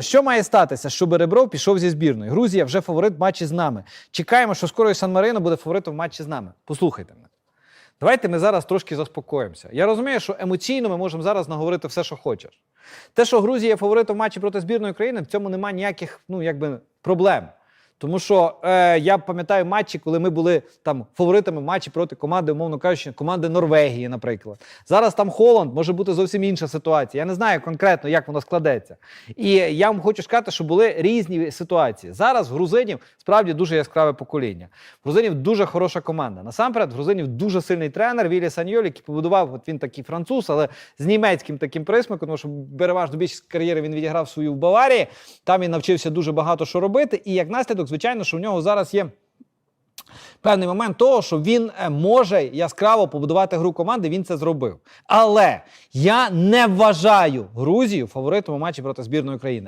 Що має статися, щоб Ребров пішов зі збірної? Грузія вже фаворит матчі з нами. Чекаємо, що скоро і Сан Марино буде фаворитом в матчі з нами. Послухайте мене. Давайте ми зараз трошки заспокоїмося. Я розумію, що емоційно ми можемо зараз наговорити все, що хочеш. Те, що Грузія є фаворитом матчі проти збірної України, в цьому немає ніяких ну, якби, проблем. Тому що е, я пам'ятаю матчі, коли ми були там фаворитами матчі проти команди, умовно кажучи, команди Норвегії, наприклад. Зараз там Холланд може бути зовсім інша ситуація. Я не знаю конкретно, як воно складеться. І я вам хочу сказати, що були різні ситуації. Зараз грузинів справді дуже яскраве покоління. Грузинів дуже хороша команда. Насамперед, грузинів дуже сильний тренер Вілі Саньоль, який побудував, от він такий француз, але з німецьким таким присмаком, тому що переважно більшість кар'єри він відіграв свою в Баварії. Там він навчився дуже багато що робити. І як наслідок, звичайно, що в нього зараз є. Певний момент того, що він е, може яскраво побудувати гру команди, він це зробив. Але я не вважаю Грузію фаворитом у матчі проти збірної України.